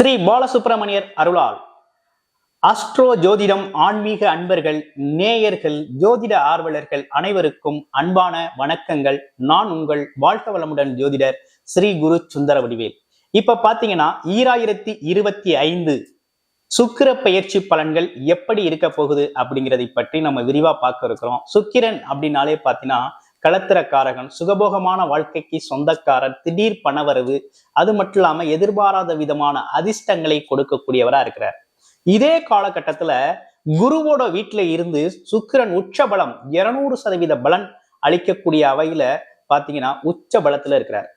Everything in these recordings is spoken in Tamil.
ஸ்ரீ பாலசுப்பிரமணியர் அருளால் அஸ்ட்ரோ ஜோதிடம் ஆன்மீக அன்பர்கள் நேயர்கள் ஜோதிட ஆர்வலர்கள் அனைவருக்கும் அன்பான வணக்கங்கள். நான் உங்கள் வாழ்க வளமுடன் ஜோதிடர் ஸ்ரீ குரு சுந்தர வடிவேல். இப்ப பாத்தீங்கன்னா ஈராயிரத்தி இருபத்தி ஐந்து சுக்கிர பயிற்சி பலன்கள் எப்படி இருக்க போகுது அப்படிங்கிறதை பற்றி நம்ம விரிவா பார்க்க இருக்கிறோம். சுக்கிரன் அப்படின்னாலே பாத்தீங்கன்னா களத்திரக்காரகன் சுகபோகமான வாழ்க்கைக்கு சொந்தக்காரர் திடீர் பணவரவு அது மட்டும் இல்லாம எதிர்பாராத விதமான அதிர்ஷ்டங்களை கொடுக்கக்கூடியவரா இருக்கிறார். இதே காலகட்டத்துல குருவோட வீட்டுல இருந்து சுக்கிரன் உச்ச பலம் இருநூறு சதவீத பலன் அளிக்கக்கூடிய அவையில பாத்தீங்கன்னா உச்ச பலத்துல இருக்கிறார்.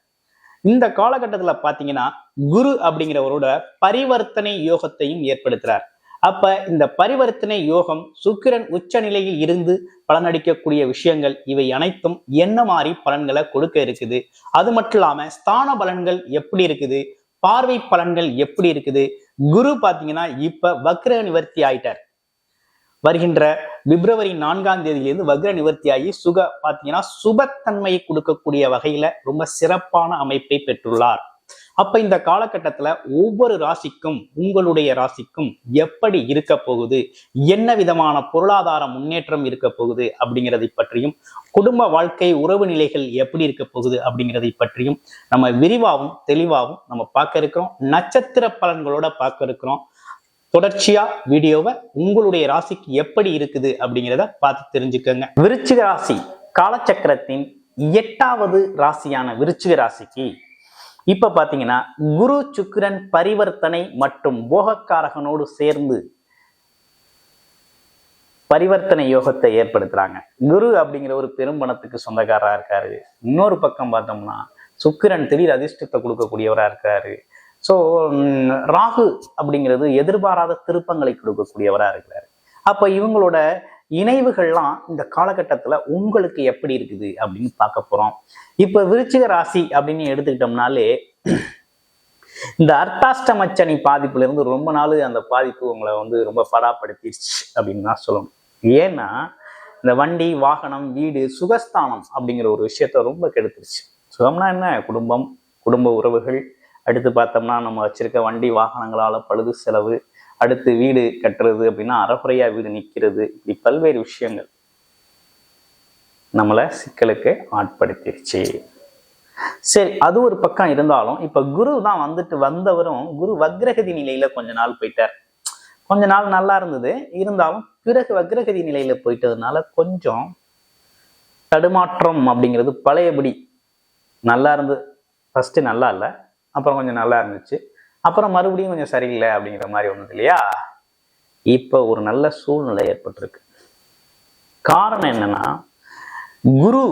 இந்த காலகட்டத்துல பாத்தீங்கன்னா குரு அப்படிங்கிறவரோட பரிவர்த்தனை யோகத்தையும் ஏற்படுத்துறார். அப்ப இந்த பரிவர்த்தனை யோகம் சுக்கிரன் உச்ச நிலையில் இருந்து பலனடிக்கக்கூடிய விஷயங்கள் இவை அனைத்தும் என்ன மாதிரி பலன்களை கொடுக்க இருக்குது? அது மட்டும் இல்லாம ஸ்தான பலன்கள் எப்படி இருக்குது? பார்வை பலன்கள் எப்படி இருக்குது? குரு பாத்தீங்கன்னா இப்ப வக்ர நிவர்த்தி ஆயிட்டார். வருகின்ற பிப்ரவரி நான்காம் தேதியிலிருந்து வக்ர நிவர்த்தி ஆகி சுக பாத்தீங்கன்னா சுபத்தன்மையை கொடுக்கக்கூடிய வகையில ரொம்ப சிறப்பான அமைப்பை பெற்றுள்ளார். அப்ப இந்த காலகட்டத்துல ஒவ்வொரு ராசிக்கும் உங்களுடைய ராசிக்கும் எப்படி இருக்க போகுது? என்ன விதமான பொருளாதார முன்னேற்றம் இருக்க போகுது? அப்படிங்கிறதை பற்றியும் குடும்ப வாழ்க்கை உறவு நிலைகள் எப்படி இருக்க போகுது? அப்படிங்கிறதை பற்றியும் நம்ம விரிவாகவும் தெளிவாகவும் நம்ம பார்க்க இருக்கிறோம். நட்சத்திர பலன்களோட பார்க்க இருக்கிறோம். தொடர்ச்சியா வீடியோவை உங்களுடைய ராசிக்கு எப்படி இருக்குது அப்படிங்கிறத பார்த்து தெரிஞ்சுக்கோங்க. விருச்சிக ராசி காலச்சக்கரத்தின் எட்டாவது ராசியான விருச்சிக ராசிக்கு இப்ப பாத்தீங்கன்னா குரு சுக்கிரன் பரிவர்த்தனை மற்றும் போகக்காரகனோடு சேர்ந்து பரிவர்த்தனை யோகத்தை ஏற்படுத்துறாங்க. குரு அப்படிங்கிற ஒரு பெரும்பணத்துக்கு சொந்தக்காரரா இருக்காரு. இன்னொரு பக்கம் பார்த்தோம்னா சுக்கிரன் திடீர் அதிர்ஷ்டத்தை கொடுக்கக்கூடியவரா இருக்காரு. ஸோ ராகு அப்படிங்கிறது எதிர்பாராத திருப்பங்களை கொடுக்கக்கூடியவரா இருக்கிறாரு. அப்ப இவங்களோட இணைவுகள்லாம் இந்த காலகட்டத்தில் உங்களுக்கு எப்படி இருக்குது அப்படின்னு பார்க்க போகிறோம் இப்போ விருச்சிக ராசி அப்படின்னு எடுத்துக்கிட்டோம்னாலே இந்த அர்த்தாஷ்டமச்சனி பாதிப்புல இருந்து ரொம்ப நாள் அந்த பாதிப்பு உங்களை வந்து ரொம்ப படாப்படுத்திடுச்சு அப்படின்னு தான் சொல்லணும். ஏன்னா இந்த வண்டி வாகனம் வீடு சுகஸ்தானம் அப்படிங்கிற ஒரு விஷயத்த ரொம்ப கெடுத்துருச்சு. சுகம்னா என்ன? குடும்பம் குடும்ப உறவுகள். அடுத்து பார்த்தோம்னா நம்ம வச்சிருக்க வண்டி வாகனங்களால் பழுது செலவு. அடுத்து வீடு கட்டுறது அப்படின்னா அறகுறையா வீடு நிற்கிறது இப்படி பல்வேறு விஷயங்கள் நம்மளை சிக்கலுக்கு ஆட்படுத்திடுச்சு. சரி அது ஒரு பக்கம் இருந்தாலும் இப்ப குரு தான் வந்துட்டு வந்தவரும் குரு வக்ரகதி நிலையில கொஞ்ச நாள் போயிட்டார். கொஞ்ச நாள் நல்லா இருந்தது. இருந்தாலும் பிறகு வக்ரகதி நிலையில போயிட்டதுனால கொஞ்சம் தடுமாற்றம் அப்படிங்கிறது பழையபடி நல்லா இருந்தது ஃபர்ஸ்ட் நல்லா இல்லை அப்புறம் கொஞ்சம் நல்லா இருந்துச்சு. அப்புறம் மறுபடியும் கொஞ்சம் சரியில்லை அப்படிங்கிற மாதிரி ஒன்று இல்லையா? இப்போ ஒரு நல்ல சூழ்நிலை ஏற்பட்டிருக்கு. காரணம் என்னன்னா குரு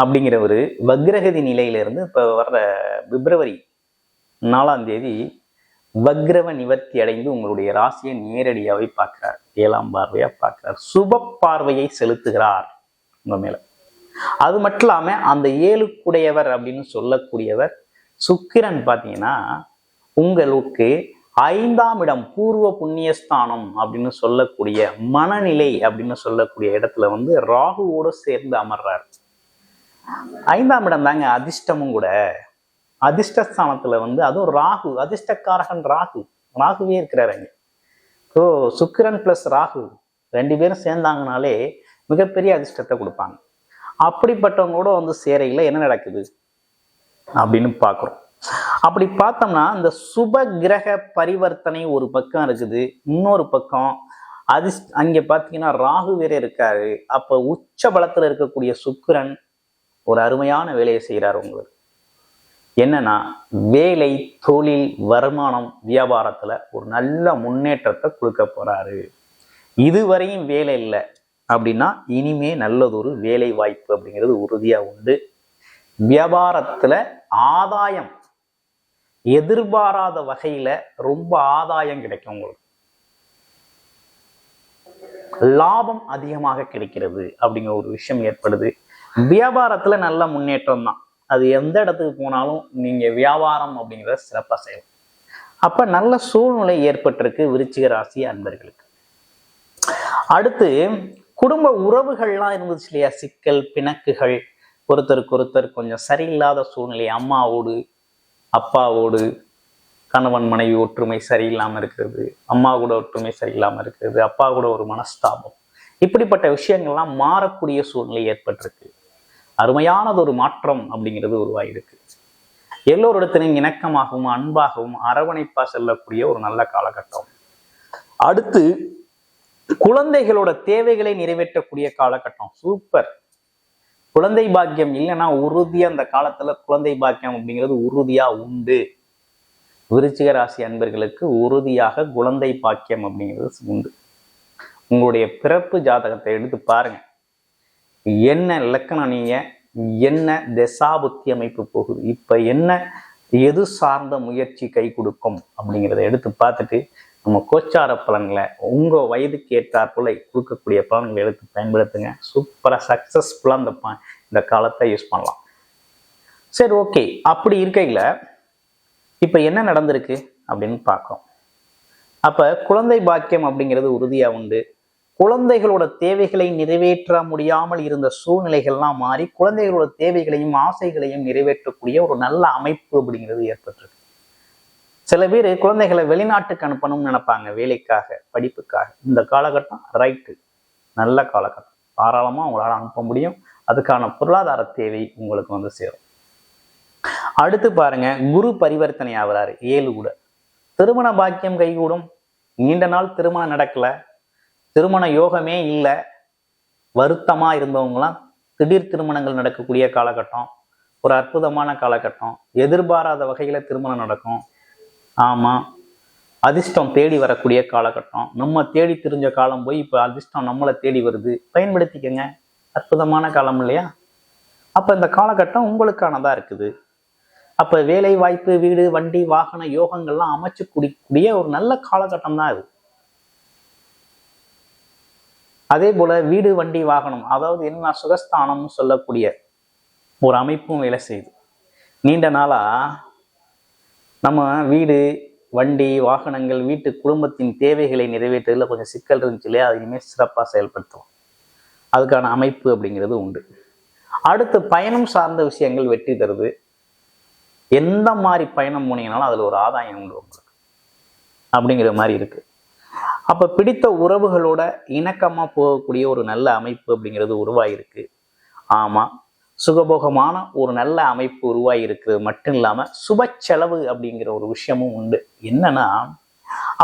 அப்படிங்கிற ஒரு வக்ரகதி நிலையிலிருந்து இப்போ வர்ற பிப்ரவரி நாலாம் தேதி வக்ரவ நிவர்த்தி அடைந்து உங்களுடைய ராசியை நேரடியாகவே பார்க்கிறார். ஏழாம் பார்வையா பார்க்கிறார். சுப பார்வையை செலுத்துகிறார் உங்க மேல. அது மட்டும் இல்லாம அந்த ஏழுக்குடையவர் அப்படின்னு சொல்லக்கூடியவர் சுக்கிரன் பார்த்தீங்கன்னா உங்களுக்கு ஐந்தாம் இடம் பூர்வ புண்ணியஸ்தானம் அப்படின்னு சொல்லக்கூடிய மனநிலை அப்படின்னு சொல்லக்கூடிய இடத்துல வந்து ராகுவோட சேர்ந்து அமர்றார். ஐந்தாம் இடம் தாங்க அதிர்ஷ்டமும் கூட. அதிர்ஷ்டஸ்தானத்துல வந்து அதுவும் ராகு அதிர்ஷ்டக்காரகன் ராகு. ராகுவே இருக்கிறாரு அங்க. ஸோ சுக்கிரன் பிளஸ் ராகு ரெண்டு பேரும் சேர்ந்தாங்கனாலே மிகப்பெரிய அதிர்ஷ்டத்தை கொடுப்பாங்க. அப்படிப்பட்டவங்க கூட வந்து சேரையில் என்ன நடக்குது? அப்படின்னு பார்க்குறோம். அப்படி பார்த்தோம்னா இந்த சுப கிரக பரிவர்த்தனை ஒரு பக்கம் இருக்குது இன்னொரு பக்கம் அது அங்கே பார்த்தீங்கன்னா ராகு வேற இருக்காரு. அப்போ உச்ச பலத்தில் இருக்கக்கூடிய சுக்கிரன் ஒரு அருமையான வேலையை செய்கிறார் உங்களுக்கு. என்னன்னா வேலை தொழில் வருமானம் வியாபாரத்தில் ஒரு நல்ல முன்னேற்றத்தை கொடுக்க போறாரு. இதுவரையும் வேலை இல்லை. அப்படின்னா இனிமே நல்லதொரு வேலை வாய்ப்பு அப்படிங்கிறது உறுதியாக உண்டு. வியாபாரத்தில் ஆதாயம் எதிர்பாராத வகையில ரொம்ப ஆதாயம் கிடைக்கும் உங்களுக்கு. லாபம் அதிகமாக கிடைக்கிறது அப்படிங்கிற ஒரு விஷயம் ஏற்படுது. வியாபாரத்துல நல்ல முன்னேற்றம் தான். அது எந்த இடத்துக்கு போனாலும் நீங்க வியாபாரம் அப்படிங்கிறத சிறப்பாக செய்யலாம். அப்ப நல்ல சூழ்நிலை ஏற்பட்டிருக்கு விருச்சிக ராசி அன்பர்களுக்கு. அடுத்து குடும்ப உறவுகள்லாம் இருந்துச்சு இல்லையா? சிக்கல் பிணக்குகள் ஒருத்தருக்கு ஒருத்தர் கொஞ்சம் சரியில்லாத சூழ்நிலை அம்மாவோடு அப்பாவோடு கணவன் மனைவி ஒற்றுமை சரியில்லாம இருக்கிறது அம்மா கூட ஒற்றுமை சரியில்லாம இருக்கிறது அப்பா கூட ஒரு மனஸ்தாபம். இப்படிப்பட்ட விஷயங்கள்லாம் மாறக்கூடிய சூழ்நிலை ஏற்பட்டிருக்கு. அருமையானது ஒரு மாற்றம் அப்படிங்கிறது உருவாயிருக்கு. எல்லோரிடத்திலும் இணக்கமாகவும் அன்பாகவும் அரவணைப்பா செல்லக்கூடிய ஒரு நல்ல காலகட்டம். அடுத்து குழந்தைகளோட தேவைகளை நிறைவேற்றக்கூடிய காலகட்டம். சூப்பர். குழந்தை பாக்கியம் இல்லைன்னா உறுதியா அந்த காலத்துல குழந்தை பாக்கியம் அப்படிங்கிறது உறுதியா உண்டு. விருச்சிக ராசி அன்பர்களுக்கு உறுதியாக குழந்தை பாக்கியம் அப்படிங்கிறது உண்டு. உங்களுடைய பிறப்பு ஜாதகத்தை எடுத்து பாருங்க. என்ன லக்கணம் நீங்கள் என்ன தசாபுத்தி அமைப்பு போகுது இப்ப என்ன எது சார்ந்த முயற்சி கை கொடுக்கும் அப்படிங்கிறத எடுத்து பார்த்துட்டு நம்ம கோச்சார பலன்களை உங்க வயதுக்கு ஏற்றாற்போல கொடுக்கக்கூடிய பலன்களை எடுத்து பயன்படுத்துங்க. சூப்பரா சக்சஸ்ஃபுல்லா இந்த ப- இந்த காலத்தை யூஸ் பண்ணலாம். சரி ஓகே அப்படி இருக்கையில இப்ப என்ன நடந்திருக்கு அப்படின்னு பார்க்கோம் அப்ப குழந்தை பாக்கியம் அப்படிங்கிறது உறுதியா உண்டு. குழந்தைகளோட தேவைகளை நிறைவேற்ற முடியாமல் இருந்த சூழ்நிலைகள்லாம் மாறி குழந்தைகளோட தேவைகளையும் ஆசைகளையும் நிறைவேற்றக்கூடிய ஒரு நல்ல அமைப்பு அப்படிங்கிறது ஏற்பட்டிருக்கு. சில பேர் குழந்தைகளை வெளிநாட்டுக்கு அனுப்பணும்னு நினைப்பாங்க வேலைக்காக படிப்புக்காக. இந்த காலகட்டம் ரைட்டு. நல்ல காலகட்டம். தாராளமா உங்களால் அனுப்ப முடியும். அதுக்கான பொருளாதார தேவை உங்களுக்கு வந்து சேரும். அடுத்து பாருங்க குரு பரிவர்த்தனை ஆகிறாரு. ஏழு கூட. திருமண பாக்கியம் கைகூடும். நீண்ட நாள் திருமணம் நடக்கல. திருமண யோகமே இல்லை. வருத்தமா இருந்தவங்களாம் திடீர் திருமணங்கள் நடக்கக்கூடிய காலகட்டம். ஒரு அற்புதமான காலகட்டம். எதிர்பாராத வகையில திருமணம் நடக்கும். ஆமாம் அதிர்ஷ்டம் தேடி வரக்கூடிய காலகட்டம். நம்ம தேடி தெரிஞ்ச காலம் போய் இப்போ அதிர்ஷ்டம் நம்மளை தேடி வருது. பயன்படுத்திக்கங்க. அற்புதமான காலம் இல்லையா? அப்போ இந்த காலகட்டம் உங்களுக்கானதாக இருக்குது. அப்ப வேலை வாய்ப்பு வீடு வண்டி வாகன யோகங்கள்லாம் அமைச்சு குடிக்கூடிய ஒரு நல்ல காலகட்டம் தான் இது அதே போல வீடு வண்டி வாகனம் அதாவது என்ன சுகஸ்தானம்னு சொல்லக்கூடிய ஒரு அமைப்பும் வேலை செய்யுது. நீண்ட நாளாக நம்ம வீடு வண்டி வாகனங்கள் வீட்டு குடும்பத்தின் தேவைகளை நிறைவேற்றுறதுல கொஞ்சம் சிக்கல் இருந்துச்சு இல்லையா? அது இனிமேல் சிறப்பாக செயல்படுத்துவோம். அதுக்கான அமைப்பு அப்படிங்கிறது உண்டு. அடுத்து பயணம் சார்ந்த விஷயங்கள் வெற்றி தருது. எந்த மாதிரி பயணம் போனீங்கனாலும் அதில் ஒரு ஆதாயம் உண்டு உங்களுக்கு. அப்படிங்கிற மாதிரி இருக்கு. அப்போ பிடித்த உறவுகளோட இணக்கமாக போகக்கூடிய ஒரு நல்ல அமைப்பு அப்படிங்கிறது உருவாயிருக்கு. ஆமாம் சுகபோகமான ஒரு நல்ல அமைப்பு உருவாகி இருக்கிறது மட்டும் இல்லாம சுப செலவு அப்படிங்கிற ஒரு விஷயமும் உண்டு. என்னன்னா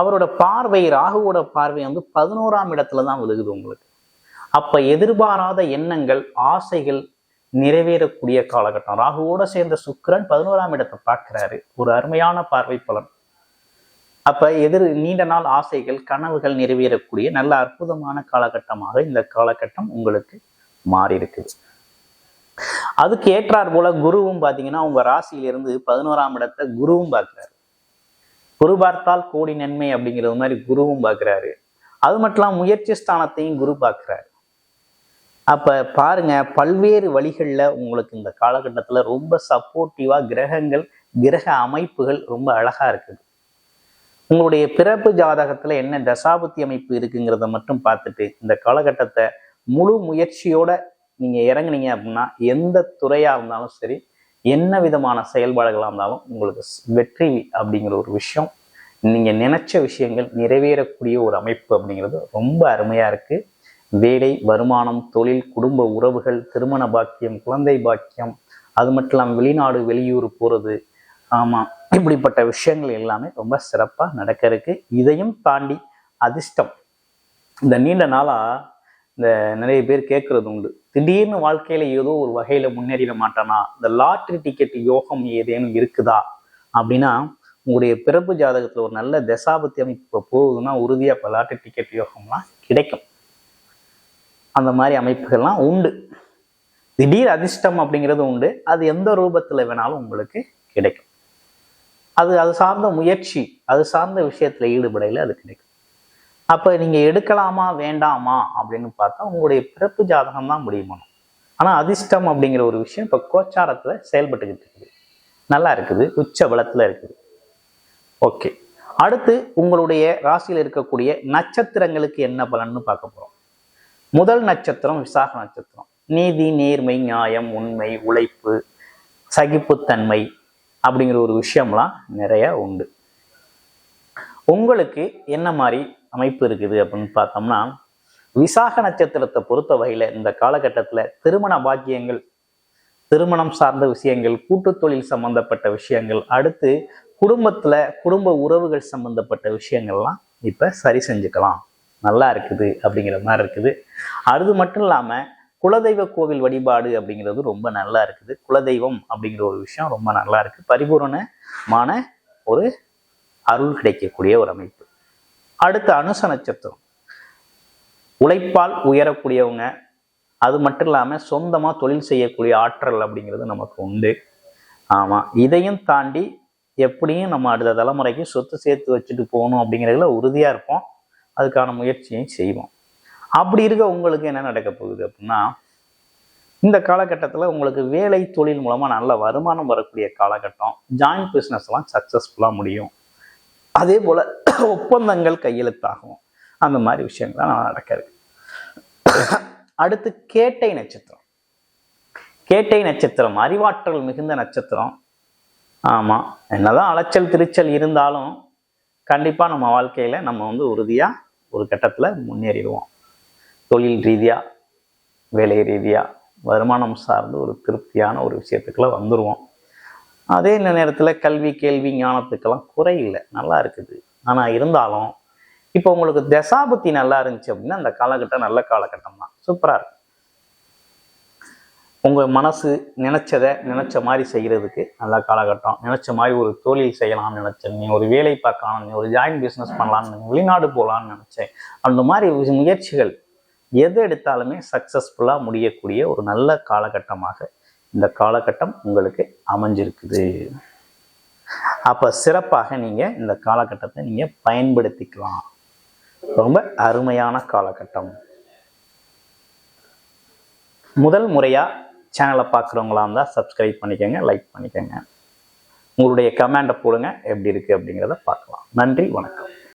அவரோட பார்வை ராகுவோட பார்வை வந்து பதினோராம் இடத்துல தான் விழுகுது உங்களுக்கு. அப்ப எதிர்பாராத எண்ணங்கள் ஆசைகள் நிறைவேறக்கூடிய காலகட்டம். ராகுவோட சேர்ந்த சுக்கிரன் பதினோராம் இடத்தை பார்க்கிறாரு. ஒரு அருமையான பார்வை பலன். அப்ப எதிர் நீண்ட நாள் ஆசைகள் கனவுகள் நிறைவேறக்கூடிய நல்ல அற்புதமான காலகட்டமாக இந்த காலகட்டம் உங்களுக்கு மாறி இருக்குது அதுக்கு ஏற்றார் போல குருவும் பார்த்தீங்கன்னா உங்க ராசியிலிருந்து பதினோராம் இடத்தை குருவும் பார்க்குறாரு. குரு பார்த்தால் கோடி நன்மை அப்படிங்கிறது மாதிரி குருவும் பார்க்கிறாரு. அது மட்டும் முயற்சி ஸ்தானத்தையும் குரு பார்க்குறாரு. அப்ப பாருங்க பல்வேறு வழிகள்ல உங்களுக்கு இந்த காலகட்டத்துல ரொம்ப சப்போர்ட்டிவா கிரகங்கள் கிரக அமைப்புகள் ரொம்ப அழகா இருக்குது. உங்களுடைய பிறப்பு ஜாதகத்துல என்ன தசாபுத்தி அமைப்பு இருக்குங்கிறத மட்டும் பார்த்துட்டு இந்த காலகட்டத்தை முழு முயற்சியோட நீங்க இறங்குனீங்க அப்படின்னா எந்த துறையா இருந்தாலும் சரி என்ன விதமான செயல்பாடுகளாக இருந்தாலும் உங்களுக்கு வெற்றி அப்படிங்கிற ஒரு விஷயம் நீங்க நினைச்ச விஷயங்கள் நிறைவேறக்கூடிய ஒரு அமைப்பு அப்படிங்கிறது ரொம்ப அருமையா இருக்கு. வேலை வருமானம் தொழில் குடும்ப உறவுகள் திருமண பாக்கியம் குழந்தை பாக்கியம் அது மட்டும் இல்லாமல் வெளிநாடு வெளியூர் போறது ஆமா இப்படிப்பட்ட விஷயங்கள் எல்லாமே ரொம்ப சிறப்பாக நடக்க இருக்கு. இதையும் தாண்டி அதிர்ஷ்டம். இந்த நீண்ட நாளாக இந்த நிறைய பேர் கேட்கறது உண்டு. திடீர்னு வாழ்க்கையில ஏதோ ஒரு வகையில முன்னேறிட மாட்டானா? இந்த லாட்ரி டிக்கெட் யோகம் ஏதேனும் இருக்குதா? அப்படின்னா உங்களுடைய பிறப்பு ஜாதகத்துல ஒரு நல்ல தசாபத்தி அமைப்பு போகுதுன்னா உறுதியா இப்ப லாட்ரி டிக்கெட் யோகம்லாம் கிடைக்கும். அந்த மாதிரி அமைப்புகள்லாம் உண்டு. திடீர் அதிர்ஷ்டம் அப்படிங்கிறது உண்டு. அது எந்த ரூபத்துல வேணாலும் உங்களுக்கு கிடைக்கும். அது அது சார்ந்த முயற்சி அது சார்ந்த விஷயத்துல ஈடுபடையில அது கிடைக்கும். அப்ப நீங்க எடுக்கலாமா வேண்டாமா அப்படின்னு பார்த்தா உங்களுடைய பிறப்பு ஜாதகம் தான் முடிவு பண்ணும் ஆனா அதிர்ஷ்டம் அப்படிங்கிற ஒரு விஷயம் இப்ப கோச்சாரத்துல செயல்பட்டுக்கிட்டு இருக்குது. நல்லா இருக்குது உச்ச பலத்துல இருக்குது. ஓகே. அடுத்து உங்களுடைய ராசியில் இருக்கக்கூடிய நட்சத்திரங்களுக்கு என்ன பலன்னு பார்க்க போறோம். முதல் நட்சத்திரம் விசாக நட்சத்திரம். நீதி நேர்மை நியாயம் உண்மை உழைப்பு சகிப்புத்தன்மை அப்படிங்கிற ஒரு விஷயம்லாம் நிறைய உண்டு. உங்களுக்கு என்ன மாதிரி அமைப்பு இருக்குது அப்படின்னு பார்த்தோம்னா விசாக நட்சத்திரத்தை பொறுத்த வகையில இந்த காலகட்டத்துல திருமண பாக்கியங்கள் திருமணம் சார்ந்த விஷயங்கள் கூட்டு தொழில் சம்பந்தப்பட்ட விஷயங்கள் அடுத்து குடும்பத்துல குடும்ப உறவுகள் சம்பந்தப்பட்ட விஷயங்கள்லாம் இப்ப சரி செஞ்சுக்கலாம். நல்லா இருக்குது அப்படிங்கிற மாதிரி இருக்குது. அது மட்டும் இல்லாம குலதெய்வ கோவில் வழிபாடு அப்படிங்கிறது ரொம்ப நல்லா இருக்குது. குலதெய்வம் அப்படிங்கிற ஒரு விஷயம் ரொம்ப நல்லா இருக்கு. பரிபூரணமான ஒரு அருள் கிடைக்கக்கூடிய ஒரு அமைப்பு. அடுத்த அனுச நட்சத்திரம் உழைப்பால் உயரக்கூடியவங்க அது மட்டும் இல்லாமல் சொந்தமாக தொழில் செய்யக்கூடிய ஆற்றல் அப்படிங்கிறது நமக்கு உண்டு. ஆமாம் இதையும் தாண்டி எப்படியும் நம்ம அடுத்த தலைமுறைக்கு சொத்து சேர்த்து வச்சுட்டு போகணும் அப்படிங்கிறதுல உறுதியாக இருப்போம். அதுக்கான முயற்சியும் செய்வோம். அப்படி இருக்க உங்களுக்கு என்ன நடக்க போகுது அப்படின்னா இந்த காலகட்டத்தில் உங்களுக்கு வேலை தொழில் மூலமாக நல்ல வருமானம் வரக்கூடிய காலகட்டம் ஜாயிண்ட் பிஸ்னஸ்லாம் சக்ஸஸ்ஃபுல்லாக முடியும். அதே போல் ஒப்பந்தங்கள் கையெழுத்தாகும். அந்த மாதிரி விஷயங்கள்லாம் நடக்காது அடுத்து கேட்டை நட்சத்திரம். கேட்டை நட்சத்திரம் அறிவாற்றல் மிகுந்த நட்சத்திரம். ஆமாம் என்னதான் அலைச்சல் திருச்சல் இருந்தாலும் கண்டிப்பாக நம்ம வாழ்க்கையில் நம்ம வந்து உறுதியாக ஒரு கட்டத்தில் முன்னேறிடுவோம். தொழில் ரீதியாக வேலை ரீதியாக வருமானம் சார்ந்து ஒரு திருப்தியான ஒரு விஷயத்துக்குள்ளே வந்துடுவோம் அதே நேரத்தில் கல்வி கேள்வி ஞானத்துக்கெல்லாம் குறை நல்லா இருக்குது. ஆனால் இருந்தாலும் இப்போ உங்களுக்கு தசாபத்தி நல்லா இருந்துச்சு அப்படின்னா அந்த காலகட்டம் நல்ல காலகட்டம் தான். சூப்பராக இருக்கும். உங்கள் மனசு நினைச்சதை நினைச்ச மாதிரி செய்கிறதுக்கு நல்ல காலகட்டம். நினைச்ச மாதிரி ஒரு தொழில் செய்யலாம்னு நினச்சேன். நீ ஒரு வேலை பார்க்கலாம் நீ ஒரு ஜாயின் பிஸ்னஸ் பண்ணலாம்னு வெளிநாடு போகலான்னு நினச்சேன். அந்த மாதிரி முயற்சிகள் எது எடுத்தாலுமே சக்ஸஸ்ஃபுல்லாக முடியக்கூடிய ஒரு நல்ல காலகட்டமாக இந்த காலகட்டம் உங்களுக்கு அமைஞ்சிருக்குது. அப்போ சிறப்பாக நீங்கள் இந்த காலகட்டத்தை நீங்கள் பயன்படுத்திக்கலாம். ரொம்ப அருமையான காலகட்டம். முதல் முறையாக சேனலை பார்க்குறவங்களா இருந்தால் சப்ஸ்கிரைப் பண்ணிக்கோங்க லைக் பண்ணிக்கோங்க. உங்களுடைய கமெண்டை போடுங்க எப்படி இருக்குது அப்படிங்கிறத பார்க்கலாம். நன்றி வணக்கம்.